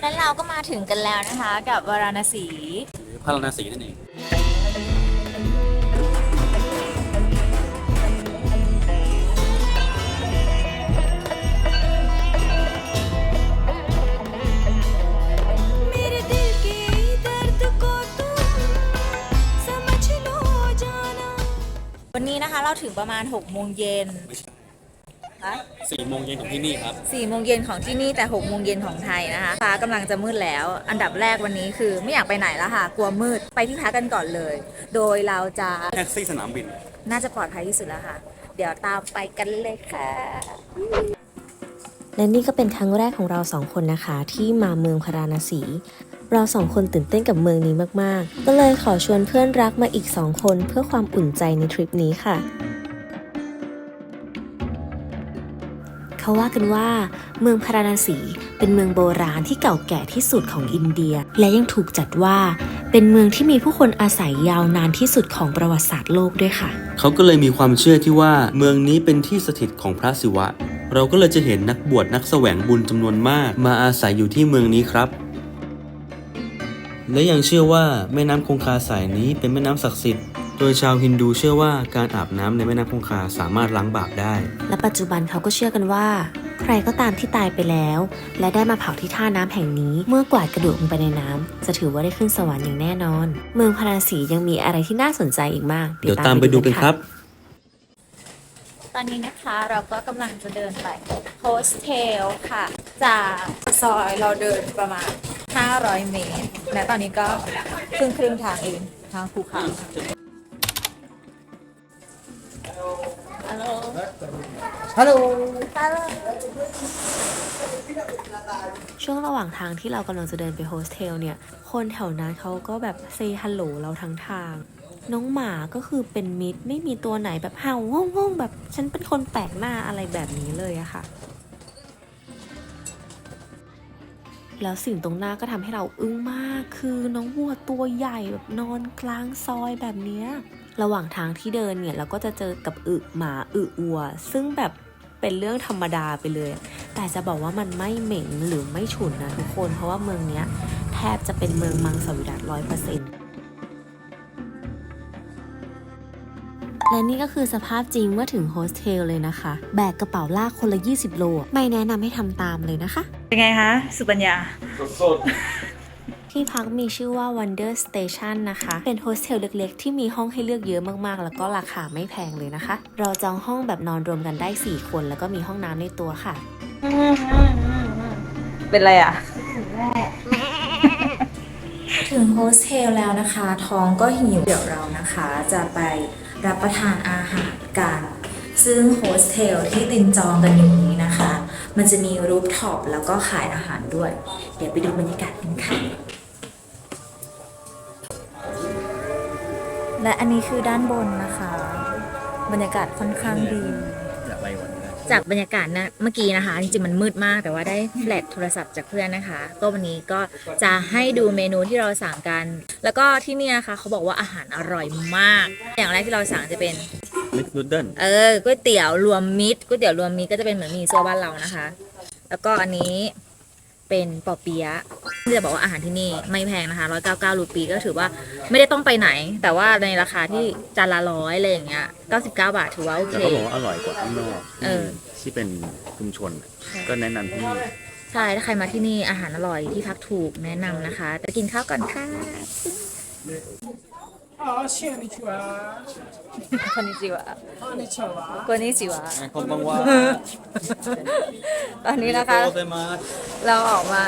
แล้วเราก็มาถึงกันแล้วนะคะ กับวาราณสี หรือพาราณสีนั่นเอง मेरे दिल के दर्द को तुम समझ लो जाना วันนี้นะคะเราถึงประมาณ6โมงเย็น ไม่ใช่ อะ สี่โมงเย็นของที่นี่ครับสี่โมงเย็นของที่นี่แต่6โมงเย็นของไทยนะคะฟ้ากำลังจะมืดแล้ว อันดับแรกวันนี้คือไม่อยากไปไหนแล้วค่ะ กลัวมืดไปที่พักกันก่อนเลย โดยเราจะแท็กซี่สนามบิน น่าจะปลอดภัยที่สุดแล้วค่ะ เดี๋ยวตามไปกันเลยค่ะ และนี่ก็เป็นครั้งแรกของเราสองคนนะคะ ที่มาเมืองพาราณสี เราสองคนตื่นเต้นกับเมืองนี้มากๆ ก็เลยขอชวนเพื่อนรักมาอีกสองคนเพื่อความอุ่นใจในทริปนี้ค่ะ เขาว่ากันว่า เมืองพาราณสีเป็นเมืองโบราณที่เก่าแก่ที่สุดของอินเดีย และยังถูกจัดว่า เป็นเมืองที่มีผู้คนอาศัยยาวนานที่สุดของประวัติศาสตร์โลกด้วยค่ะ เขาก็เลยมีความเชื่อที่ว่าเมืองนี้เป็นที่สถิตของพระศิวะ เราก็เลยจะเห็นนักบวชนักแสวงบุญจำนวนมาก มาอาศัยอยู่ที่เมืองนี้ครับและยังเชื่อว่าแม่น้ำคงคาสายนี้เป็นแม่น้ำศักดิ์สิทธิ์ โดยชาวฮินดูเชื่อว่าการอาบน้ำในแม่น้ำคงคาสามารถล้างบาปได้ และปัจจุบันเขาก็เชื่อกันว่า ใครก็ตามที่ตายไปแล้ว และได้มาเผาที่ท่าน้ำแห่งนี้ เมื่อกวาดกระดูกลงไปในน้ำจะถือว่าได้ขึ้นสวรรค์อย่างแน่นอน เมืองพาราณสียังมีอะไรที่น่าสนใจอีกมาก เดี๋ยวตามไปดูกันครับ ตอนนี้นะคะเราก็กำลังจะเดินไปโฮสเทลค่ะ จากซอยเราเดินประมาณ 500 เมตร และตอนนี้ก็ครึ่งครึ่งๆทางเองทางภูเขา ฮัลโหลช่วงระหว่างทางที่เรากำลังจะเดินไปโฮสเทลเนี่ย คนแถวนั้นเขาก็แบบเซฮัลโหลเราทั้งทาง น้องหมาก็คือเป็นมิตร ไม่มีตัวไหนแบบเห่าว่องว่องแบบฉันเป็นคนแปลกหน้าอะไรแบบนี้เลยอะค่ะ แล้วสิ่งตรงหน้าก็ทำให้เราอึ้งมากคือน้องวัวตัวใหญ่แบบนอนกลางซอยแบบเนี้ยระหว่างทางที่เดินเนี่ยเราก็จะเจอกับอึหมาอึวัว ซึ่งแบบ เป็นเรื่องธรรมดาไปเลย แต่จะบอกว่ามันไม่เหม็นหรือไม่ฉุนนะทุกคน เพราะว่าเมืองเนี้ยแทบจะเป็นเมืองมังสวิรัตร้อยเปอร์เซ็นต์และนี่ก็คือสภาพจริงเมื่อถึงโฮสเทลเลยนะคะ แบกกระเป๋าลากคนละ 20 โล ไม่แนะนำให้ทำตามเลยนะคะ เป็นไงคะ สุปัญญา ที่พักมีชื่อว่า Wonder Station นะคะ เป็นโฮสเทลเล็กๆ ที่มีห้องให้เลือกเยอะมากๆ แล้วก็ราคาไม่แพงเลยนะคะ เราจองห้องแบบนอนรวมกันได้ 4 คน แล้วก็มีห้องน้ำในตัวค่ะ เป็นไรอะ ถึงโฮสเทลแล้วนะคะ ท้องก็หิว เดี๋ยวเรานะคะ จะไปรับประทานอาหารกัน ซึ่งโฮสเทลที่ตินจองกันอยู่นี้นะคะ มันจะมีรูฟท็อปแล้วก็ขายอาหารด้วย เดี๋ยวไปดูบรรยากาศกันค่ะ และอันนี้คือด้านบนนะคะ บรรยากาศค่อนข้างดีจากบรรยากาศนะเมื่อกี้นะคะจริงๆมันมืดมาก แต่ว่าได้แฟลชโทรศัพท์จากเพื่อนนะคะ ก็วันนี้ก็จะให้ดูเมนูที่เราสั่งกัน แล้วก็ที่นี่นะคะเขาบอกว่าอาหารอร่อยมาก อย่างแรกที่เราสั่งจะเป็น มิกนูเดิลเออก๋วยเตี๋ยวรวมมิตรก๋วยเตี๋ยวรวมมิตรก็จะเป็นเหมือนหมีโซบ้านเรานะคะ แล้วก็อันนี้ เป็นปอเปี๊ยะที่จะบอกว่าอาหารที่นี่ไม่แพงนะคะร้อยเก้าเก้ารูปีก็ถือว่าไม่ได้ต้องไปไหน แต่ว่าในราคาที่จานละร้อยอะไรอย่างเงี้ยเก้าสิบเก้าบาทถือว่าโอเคแต่เขาบอกว่าอร่อยกว่าข้างนอกเออ ที่เป็นชุมชน ก็แนะนำที่นี่ใช่ถ้าใครมาที่นี่อาหารอร่อยที่พักถูกแนะนำนะคะแต่กินข้าวก่อนค่ะ คนนี้จิวะคนนี้จิวะคนบางว่าตอนนี้นะคะเราออกมา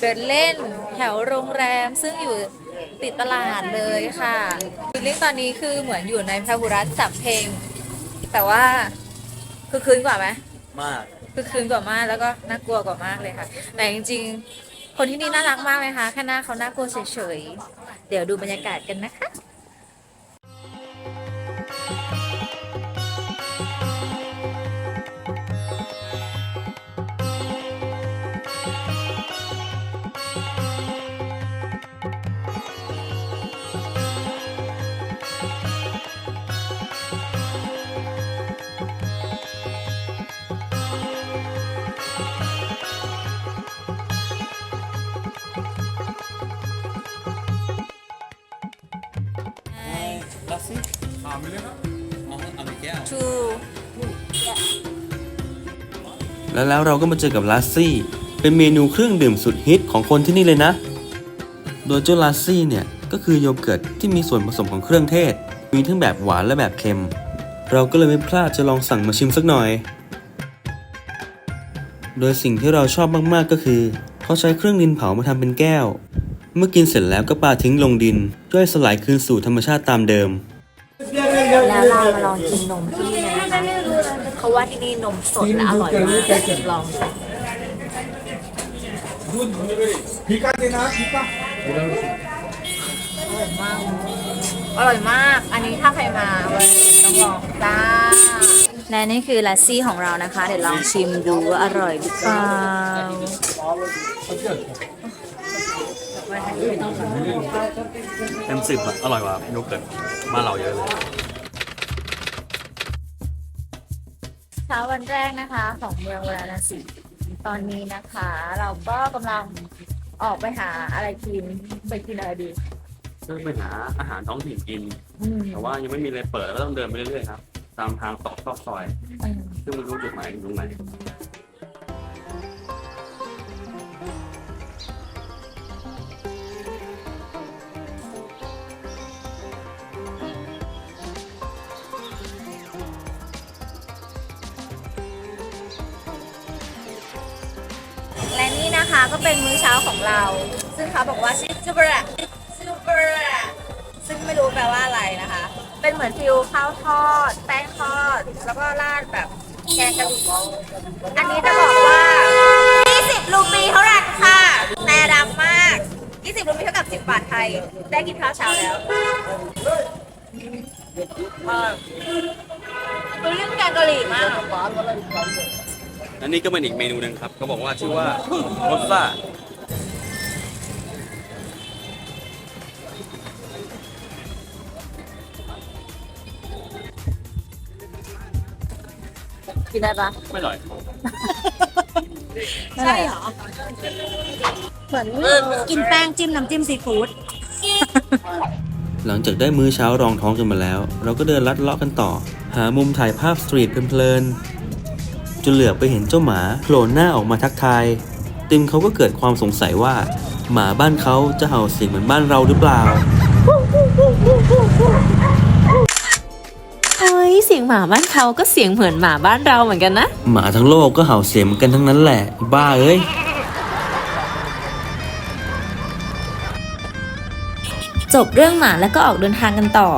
เดินเล่นแถวโรงแรมซึ่งอยู่ติดตลาดเลยค่ะฟีลลิ่งตอนนี้คือเหมือนอยู่ในพหุรัตน์สับเพลง แต่ว่าคือคืนกว่าไหม มาก คือคืนกว่ามากแล้วก็น่ากลัวกว่ามากเลยค่ะ แต่จริงๆ คนที่นี่น่ารักมากเลยค่ะแค่หน้าเขาน่ากลัวเฉยๆ เดี๋ยวดูบรรยากาศกันนะคะ แล้วแล้วเราก็มาเจอกับลาซี่ เป็นเมนูเครื่องดื่มสุดฮิตของคนที่นี่เลยนะ โดยเจ้าลาซี่เนี่ย ก็คือโยเกิร์ตที่มีส่วนผสมของเครื่องเทศ มีทั้งแบบหวานและแบบเค็ม เราก็เลยไม่พลาดจะลองสั่งมาชิมสักหน่อย โดยสิ่งที่เราชอบมากๆก็คือ เขาใช้เครื่องดินเผามาทำเป็นแก้ว เมื่อกินเสร็จแล้วก็ปาทิ้งลงดินเพื่อให้สลายคืนสู่ธรรมชาติตามเดิม แล้วเรามาลองกินนม เขาว่าที่นี่นมสดและอร่อยมากลองสิอร่อยมาก อันนี้ถ้าใครมาวันนี้ต้องลองจ้า และนี่คือลัสซี่ของเรานะคะ เดี๋ยวลองชิมดูว่าอร่อยหรือเปล่าเต็มสิบอะอร่อยกว่าโยเกิร์ตบ้านเราเยอะเลย ช้าวันแรกนะคะของเมืองวาราณสีตอนนี้นะคะ เราก็กำลังออกไปหาอะไรกินไปกินอะไรดีซึ่งไปหาอาหารท้องถิ่นกิน อืมแต่ว่ายังไม่มีอะไรเปิดก็ต้องเดินไปเรื่อยๆครับ ตามทางตอกซอกซอย อืมซึ่งไม่รู้จุดหมายอยู่ตรงไหน นะคะก็เป็นมื้อเช้าของเรา ซึ่งเขาบอกว่าชื่อจูเบระจูเบระซึ่งไม่รู้แปลว่าอะไรนะคะ เป็นเหมือนฟิวข้าวทอด แป้งทอด แล้วก็ราดแบบแกงกะหรี่อันนี้จะบอกว่า 20 รูปีเท่านั้นค่ะแต่ดังมาก 20 รูปีเท่ากับ 10 บาทไทย ได้กินข้าวเช้าแล้วเออเรื่องแกงกะหรี่มาก และนี่ก็เป็นอีกเมนูหนึ่งครับเขาบอกว่าชื่อว่าโรซ่ากินได้ปะไม่อร่อยใช่เหรอ เหมือนกินแป้งจิ้มน้ำจิ้มซีฟู้ดหลังจากได้มื้อเช้ารองท้องกันมาแล้ว เราก็เดินลัดเลาะกันต่อ หามุมถ่ายภาพสตรีทเพลินๆ จนเหลือบไปเห็นเจ้าหมาโผล่หน้าออกมาทักทาย ติมเขาก็เกิดความสงสัยว่า หมาบ้านเขาจะเห่าเสียงเหมือนบ้านเราหรือเปล่าเฮ้ยเสียงหมาบ้านเขาก็เสียงเหมือนหมาบ้านเราเหมือนกันนะ หมาทั้งโลกก็เห่าเสียงเหมือนกันทั้งนั้นแหละ บ้าเอ้ยจบเรื่องหมาแล้วก็ออกเดินทางกันต่อ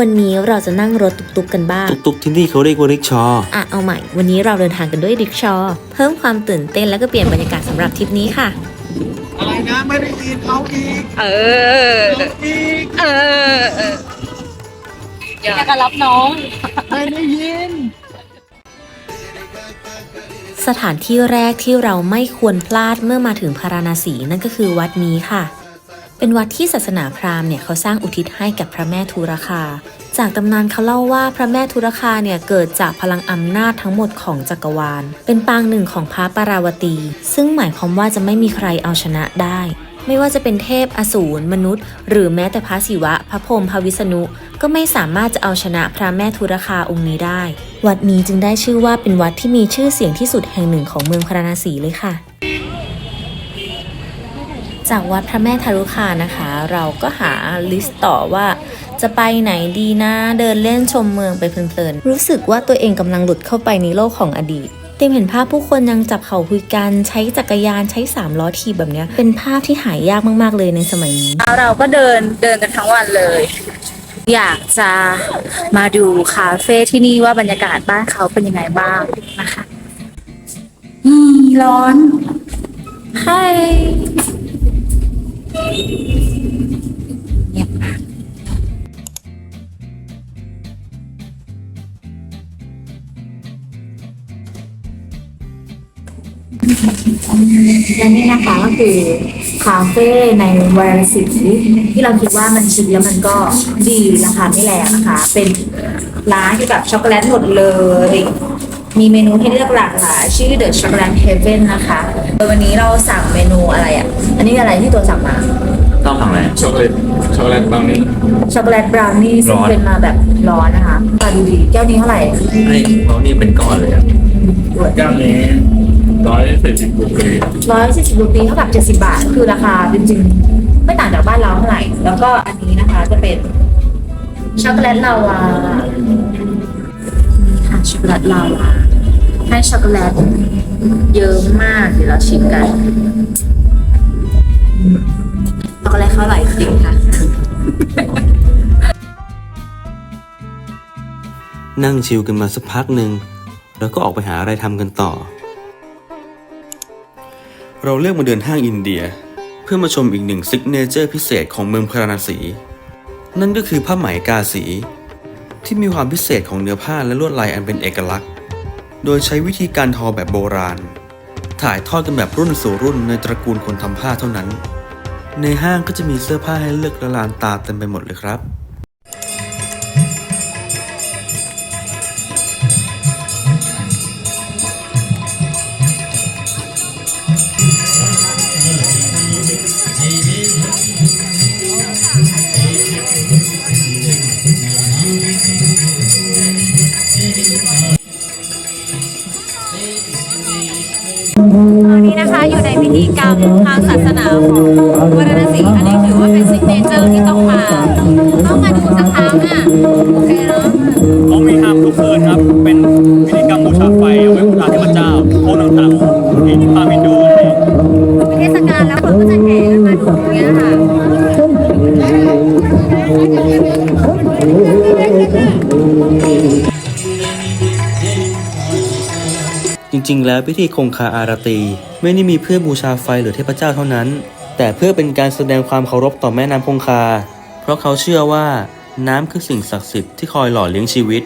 วันนี้เราจะนั่งรถตุกๆกันบ้าง ตุกๆที่นี่เขาเรียกว่าริกชอ อะเอาใหม่ วันนี้เราเดินทางกันด้วยริกชอ เพิ่มความตื่นเต้นแล้วก็เปลี่ยนบรรยากาศสำหรับทริปนี้ค่ะ อะไรนะไม่ได้ยินเอาอีกเออ อีกเออเอออยากจะรับน้อง ไม่ได้ยิน สถานที่แรกที่เราไม่ควรพลาดเมื่อมาถึงพาราณสีนั่นก็คือวัดนี้ค่ะ เป็นวัดที่ศาสนาพราหมณ์เนี่ยเขาสร้างอุทิศให้กับพระแม่ทุรคา จากตำนานเขาเล่าว่าพระแม่ทุรคาเนี่ยเกิดจากพลังอำนาจทั้งหมดของจักรวาล เป็นปางหนึ่งของพระปาราวตี ซึ่งหมายความว่าจะไม่มีใครเอาชนะได้ไม่ว่าจะเป็นเทพ อสูร มนุษย์ หรือแม้แต่พระศิวะ พระพรหม พระวิษณุ ก็ไม่สามารถจะเอาชนะพระแม่ทุรคาองค์นี้ได้ วัดนี้จึงได้ชื่อว่าเป็นวัดที่มีชื่อเสียงที่สุดแห่งหนึ่งของเมืองพาราณสีเลยค่ะ จากวัดพระแม่ทารุคานะคะ เราก็หาลิสต์ต่อว่าจะไปไหนดีนะเดินเล่นชมเมืองไปเพลินๆ รู้สึกว่าตัวเองกำลังหลุดเข้าไปในโลกของอดีตเต็มเห็นภาพผู้คนยังจับเข่าคุยกันใช้จักรยานใช้สามล้อถีบแบบเนี้ย เป็นภาพที่หายยากมากๆเลยในสมัยนี้เราก็เดินเดินกันทั้งวันเลย อยากจะมาดูคาเฟ่ที่นี่ว่าบรรยากาศบ้านเขาเป็นยังไงบ้างนะคะอืมร้อนใช่ เงียบมากและนี่นะคะก็คือคาเฟ่ในวารสิที่เราคิดว่ามันชิคแล้วมันก็ดีราคาไม่แรงนะคะ เป็นร้านที่แบบช็อกโกแลตหมดเลย มีเมนูให้เลือกหลากหลายชื่อ The Chocolate Heaven นะคะ วันนี้เราสั่งเมนูอะไรอะ อันนี้อะไรที่ตัวสั่งมาต้องทำอะไร ช็อกโกแลตช็อกโกแลตบางนี้ช็อกโกแลตบราวนี่ซึ่งร้อน เป็นมาแบบร้อนนะคะมาดูดีแก้วนี้เท่าไหร่ให้เขานี่เป็นก้อนเลยอะแก้วนี้ร้อยสี่สิบรูปีร้อยสี่สิบรูปีเท่ากับเจ็ดสิบาท คือราคาจริงๆไม่ต่างจากบ้านเราเท่าไหร่ แล้วก็อันนี้นะคะจะเป็นช็อกโกแลตลาวานี่ค่ะช็อกโกแลตลาวาให้ช็อกโกแลตเยอะมากเดี๋ยวเราชิมกัน ช็อกโกแลตเขาอร่อยจริงค่ะ นั่งชิลกันมาสักพักหนึ่งแล้วก็ออกไปหาอะไรทำกันต่อ เราเลือกมาเดินห้างอินเดีย เพื่อมาชมอีกหนึ่งซิกเนเจอร์พิเศษของเมืองพาราณสี นั่นก็คือผ้าไหมกาสี ที่มีความพิเศษของเนื้อผ้าและลวดลายอันเป็นเอกลักษณ์ โดยใช้วิธีการทอแบบโบราณ ถ่ายทอดกันแบบรุ่นสู่รุ่นในตระกูลคนทำผ้าเท่านั้น ในห้างก็จะมีเสื้อผ้าให้เลือกละลานตาเต็มไปหมดเลยครับ ตอนนี้นะคะอยู่ในพิธีกรรมทางศาสนาของ อันนี้ถือว่าเป็นซิกเนเจอร์ที่ต้องมา ต้องมาดูสักครั้งอะ โอเคเนาะเขามีทำทุกคืนครับ เป็นพิธีกรรมบูชาไฟเอาไว้บูชาเทพเจ้าพวกต่างๆที่พามินดูอะไรเงี้ยเป็นเทศกาลแล้วคนก็จะแห่กันมาดูอย่างเงี้ยค่ะจริงๆ แล้วพิธีคงคาอารตี ไม่ได้มีเพื่อบูชาไฟหรือเทพเจ้าเท่านั้น แต่เพื่อเป็นการแสดงความเคารพต่อแม่น้ำคงคา เพราะเขาเชื่อว่าน้ำคือสิ่งศักดิ์สิทธิ์ที่คอยหล่อเลี้ยงชีวิต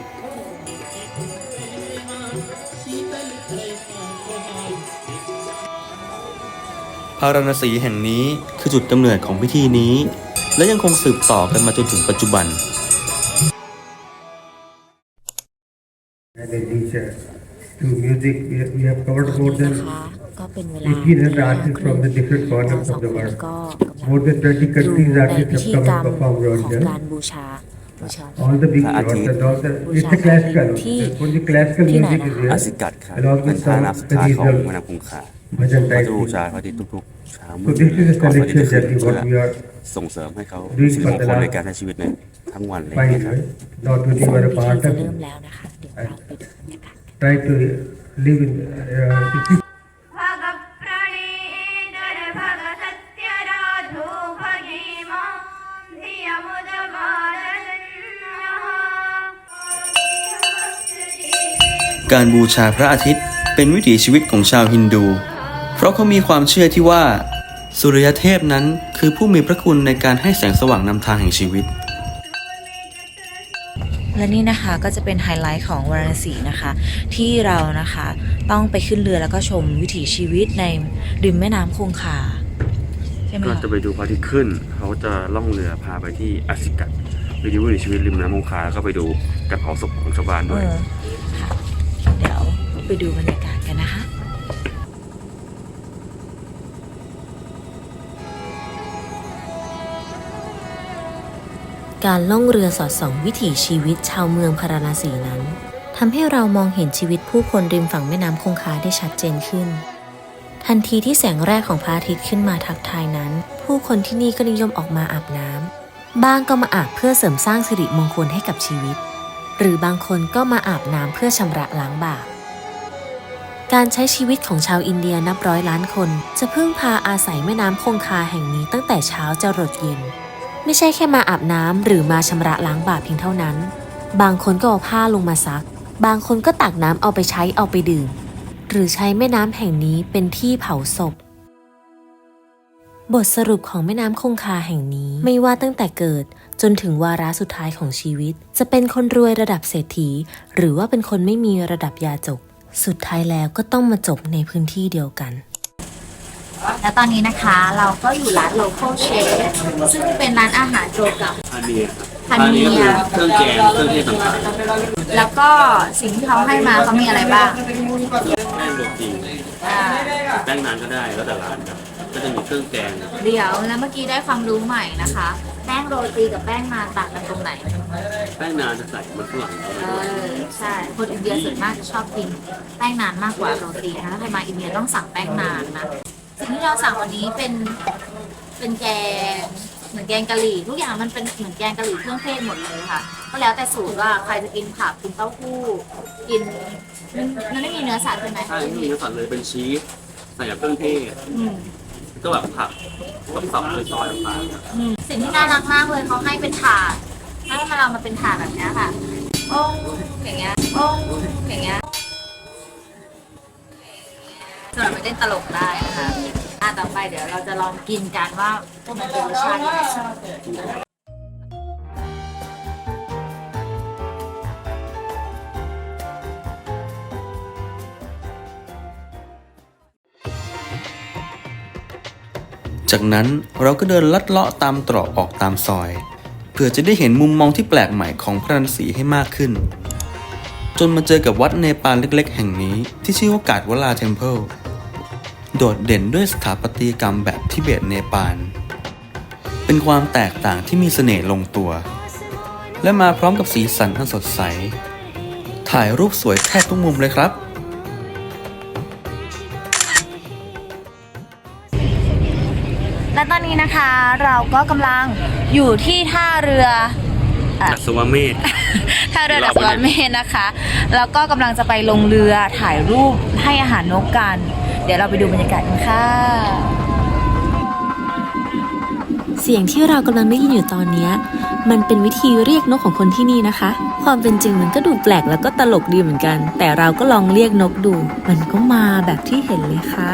พาราณสีแห่งนี้คือจุดกำเนิดของพิธีนี้ และยังคงสืบต่อกันมาจนถึงปัจจุบัน And they teach uh, to music. We have, we have covered more นะ than คะ ก็เป็นเวลา1800 artists from the different เรา corners สอง of the คน world. ก็ More than 20อยู่ countries ใน artists พิ have ธี come กรรม and performed ข over อง here. การบูชาบูชา All the big Pha shots Atit. and all the, it's Usha a classical. Atit. Only classical Thi music nào is อา here. สิกัดครับ Along เป็น with ท่า some น้ำสุดท้ายของ traditional แม่น้ำคงคา bhajan เขา type จะบูชา music. เขาที่ทุกๆเช้า So มืด this is a ก่อนเขาจะ selection ขึ้น that เพื่ what อ we are ส่งเสริมให้เขา doing สิริม for ง the คลใน last การใช้ชีวิตในทั้งวันเลยาง five เงี้ยครับ years. Not only ซึ่ง were a พิธี part จะ of เริ่ม it. แล้วนะคะ เดี๋ยวเราไปดูบรรยากาศ Try to live in uh, การบูชาพระอาทิตย์ เป็นวิถีชีวิตของชาวฮินดู เพราะเขามีความเชื่อที่ว่า สุริยเทพนั้นคือผู้มีพระคุณในการให้แสงสว่างนำทางแห่งชีวิต และนี่นะคะก็จะเป็นไฮไลท์ของวาราณสีนะคะ ที่เรานะคะต้องไปขึ้นเรือแล้วก็ชมวิถีชีวิตในริมแม่น้ำคงคาใช่ไหมก็คะจะไปดูพระอาทิตย์ขึ้น เขาจะล่องเรือพาไปที่อาสิกัดไปดูวิถีชีวิตริมน้ำคงคาแล้วก็ไปดูการเผาศพของชาวบ้านเอด้วยอค่ะเดี๋ยว ไปดูบรรยากาศกันนะคะการล่องเรือสอดส่องวิถีชีวิตชาวเมืองพาราณสีนั้นทำให้เรามองเห็นชีวิตผู้คนริมฝั่งแม่น้ำคงคาได้ชัดเจนขึ้น ทันทีที่แสงแรกของพระอาทิตย์ขึ้นมาทักทายนั้น ผู้คนที่นี่ก็นิยมออกมาอาบน้ำบางก็มาอาบเพื่อเสริมสร้างสิริมงคลให้กับชีวิต หรือบางคนก็มาอาบน้ำเพื่อชำระล้างบาป การใช้ชีวิตของชาวอินเดียนับร้อยล้านคน จะพึ่งพาอาศัยแม่น้ำคงคาแห่งนี้ตั้งแต่เช้าจะรดเย็น ไม่ใช่แค่มาอาบน้ำหรือมาชำระล้างบาปเพียงเท่านั้น บางคนก็เอาผ้าลงมาซัก บางคนก็ตักน้ำเอาไปใช้เอาไปดื่ม หรือใช้แม่น้ำแห่งนี้เป็นที่เผาศพ บทสรุปของแม่น้ำคงคาแห่งนี้ไม่ว่าตั้งแต่เกิดจนถึงวาระสุดท้ายของชีวิต จะเป็นคนรวยระดับเศรษฐี หรือว่าเป็นคนไม่มีระดับยาจก สุดท้ายแล้วก็ต้องมาจบในพื้นที่เดียวกัน และตอนนี้นะคะเราก็อยู่ร้าน local chef ซึ่งเป็นร้านอาหารเกี่ยวกับอันนี้พันเนียเครื่องแกงเครื่องเทศต่างแล้วก็สิ่งที่เขาให้มาเขามีอะไรบ้างๆแป้งโรตีอ่าแป้งนานก็ได้แล้วแต่ร้านครับ ก็จะมีเครื่องแกงเดี๋ยวแล้วเมื่อกี้ได้ความรู้ใหม่นะคะ แป้งโรตีกับแป้งนานต่างกันตรงไหน แป้งนานจะใส่มันฝรั่งเข้าไปเอด้วยอใช่คนอินเดียส่วนมากจะชอบกินแป้งนานมากกว่าโรตีนะคะถ้าใครมาอินเดียต้องสั่งแป้งนานนะสิ่งที่เราสั่งวันนี้เป็นเป็นแกงเหมือนแกงกะหรี่ทุกอย่างมันเป็นเหมือนแกงกะหรี่เครื่องเทศหมดเลยค่ะ ก็แล้วแต่สูตรว่าใครจะกินผักกินเต้าหู้กินมันมันไม่มีเนื้อสัตว์ใช่ไหมใช่ไม่มีเนื้อสัตว์เลยเป็นชีสใส่กับเครื่องเทศอืม ก็แบบผักต้มสับเลยซอยต่างอืมสิ่งที่น่ารักมากเลยเขาให้เป็นถาดให้มาเรามาเป็นถาดแบบนี้ค่ะโอ้งอย่างเงี้ยโอ้งอย่างเงี้ยสำหรับไปเล่นตลกได้นะคะอะต่อไปเดี๋ยวเราจะลองกินกันว่าพวกมันเป็นรสชาติยังไง จากนั้นเราก็เดินลัดเลาะตามตรอกออกตามซอย เพื่อจะได้เห็นมุมมองที่แปลกใหม่ของพระนศีให้มากขึ้น จนมาเจอกับวัดเนปาลเล็ก ๆ แห่งนี้ที่ชื่อว่ากาดวลาเทมเพิลโดดเด่นด้วยสถาปัตยกรรมแบบทิเบตเนปาล เป็นความแตกต่างที่มีเสน่ห์ลงตัว และมาพร้อมกับสีสันอันสดใส ถ่ายรูปสวยแทบทุกมุมเลยครับ และตอนนี้นะคะเราก็กำลังอยู่ที่ท่าเรืออัศวเมธท่าเรือดัสวรเมธนะคะ แล้วก็กำลังจะไปลงเรือถ่ายรูปให้อาหารนกกัน เดี๋ยวเราไปดูบรรยากาศกันค่ะ เสียงที่เรากำลังได้ยินอยู่ตอนเนี้ยมันเป็นวิธีเรียกนกของคนที่นี่นะคะ ความเป็นจริงมันก็ดูแปลกแล้วก็ตลกดีเหมือนกัน แต่เราก็ลองเรียกนกดู มันก็มาแบบที่เห็นเลยค่ะ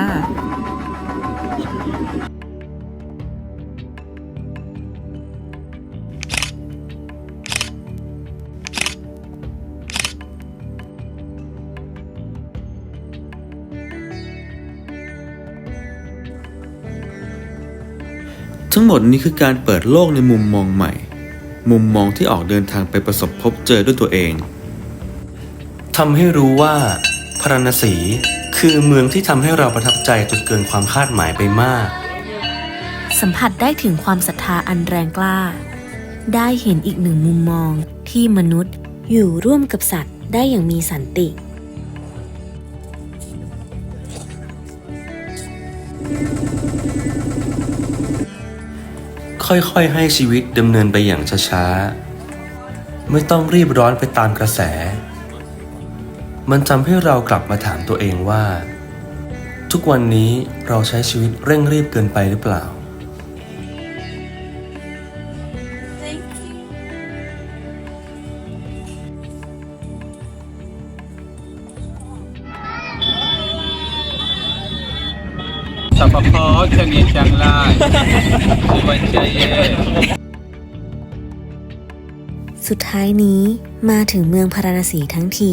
ทั้งหมดนี้คือการเปิดโลกในมุมมองใหม่ มุมมองที่ออกเดินทางไปประสบพบเจอด้วยตัวเองทำให้รู้ว่าพาราณสีคือเมืองที่ทำให้เราประทับใจจนเกินความคาดหมายไปมาก สัมผัสได้ถึงความศรัทธาอันแรงกล้า ได้เห็นอีกหนึ่งมุมมองที่มนุษย์อยู่ร่วมกับสัตว์ได้อย่างมีสันติ ค่อยๆ ให้ชีวิตดำเนินไปอย่างช้าๆ ไม่ต้องรีบร้อนไปตามกระแส มันทำให้เรากลับมาถามตัวเองว่า ทุกวันนี้เราใช้ชีวิตเร่งรีบเกินไปหรือเปล่า สัพพะชนีจังไล่สุวรรณเจเยสุดท้ายนี้มาถึงเมืองพาราณสีทั้งที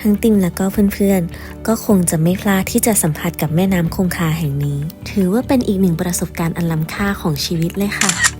ทั้งติมและก็เพื่อนๆ ก็คงจะไม่พลาดที่จะสัมผัสกับแม่น้ำคงคาแห่งนี้ ถือว่าเป็นอีกหนึ่งประสบการณ์อันล้ำค่าของชีวิตเลยค่ะ